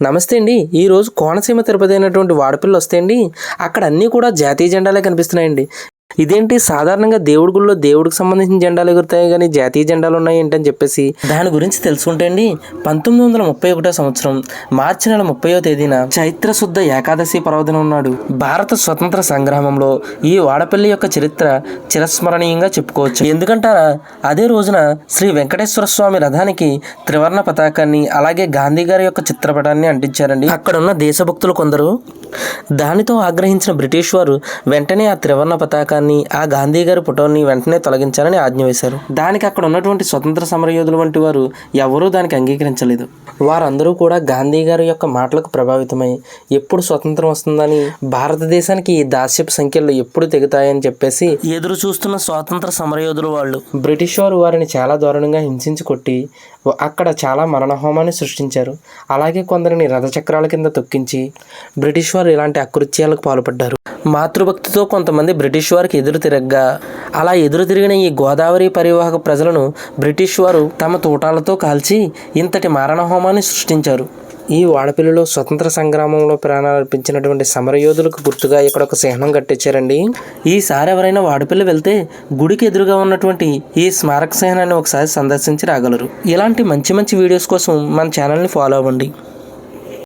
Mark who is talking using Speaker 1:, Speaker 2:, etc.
Speaker 1: నమస్తే అండి. ఈరోజు కోనసీమ తిరుపతి అయినటువంటి వాడపిల్లి వస్తే అండి అక్కడ అన్నీ కూడా జాతీయ జెండాలే కనిపిస్తున్నాయండి. ఇదేంటి? సాధారణంగా దేవుడి గుళ్ళో దేవుడికి సంబంధించిన జెండాలు ఎగురుతాయి కానీ జాతీయ జెండాలు ఉన్నాయి ఏంటని చెప్పేసి. దాని గురించి తెలుసుకుంటే అండి పంతొమ్మిది వందల ముప్పై ఒకటో సంవత్సరం మార్చి నెల ముప్పయో తేదీన చైత్ర శుద్ధ ఏకాదశి పర్వదినం ఉన్నాడు భారత స్వతంత్ర సంగ్రామంలో ఈ వాడపల్లి యొక్క చరిత్ర చిరస్మరణీయంగా చెప్పుకోవచ్చు. ఎందుకంటారా? అదే రోజున శ్రీ వెంకటేశ్వర స్వామి రథానికి త్రివర్ణ పతాకాన్ని అలాగే గాంధీ గారి యొక్క చిత్రపటాన్ని అంటించారండి. అక్కడ ఉన్న దేశభక్తులు కొందరు దానితో ఆగ్రహించిన బ్రిటిష్ వారు వెంటనే ఆ త్రివర్ణ పతాకాన్ని ఆ గాంధీ గారి ఫోటోని వెంటనే తొలగించాలని ఆజ్ఞ వేశారు. దానికి అక్కడ ఉన్నటువంటి స్వతంత్ర సమరయోధులు వంటి వారు ఎవరూ దానికి అంగీకరించలేదు. వారందరూ కూడా గాంధీ గారి యొక్క మాటలకు ప్రభావితమై ఎప్పుడు స్వతంత్రం వస్తుందని భారతదేశానికి ఈ దాస్యపు సంఖ్యలు ఎప్పుడు తెగుతాయని చెప్పేసి ఎదురు చూస్తున్న స్వాతంత్ర సమరయోధులు వాళ్ళు. బ్రిటిష్ వారు వారిని చాలా దారుణంగా హింసించి కొట్టి అక్కడ చాలా మరణహోమాన్ని సృష్టించారు. అలాగే కొందరిని రథచక్రాల కింద తొక్కించి బ్రిటిష్ వారు ఇలాంటి అకృత్యాలకు పాల్పడ్డారు. మాతృభక్తితో కొంతమంది బ్రిటిష్ వారికి ఎదురు తిరగ్గా అలా ఎదురు తిరిగిన ఈ గోదావరి పరివాహక ప్రజలను బ్రిటిష్ వారు తమ తూటాలతో కాల్చి ఇంతటి మారణహోమాన్ని సృష్టించారు. ఈ వాడపల్లిలో స్వతంత్ర సంగ్రామంలో ప్రాణాలు అర్పించినటువంటి సమరయోధులకు గుర్తుగా ఇక్కడ ఒక చిహ్నం కట్టించారండి. ఈసారి ఎవరైనా వాడపల్లి వెళ్తే గుడికి ఎదురుగా ఉన్నటువంటి ఈ స్మారక చిహ్నాన్ని ఒకసారి సందర్శించి రాగలరు. ఇలాంటి మంచి మంచి వీడియోస్ కోసం మన ఛానల్ని ఫాలో అవ్వండి.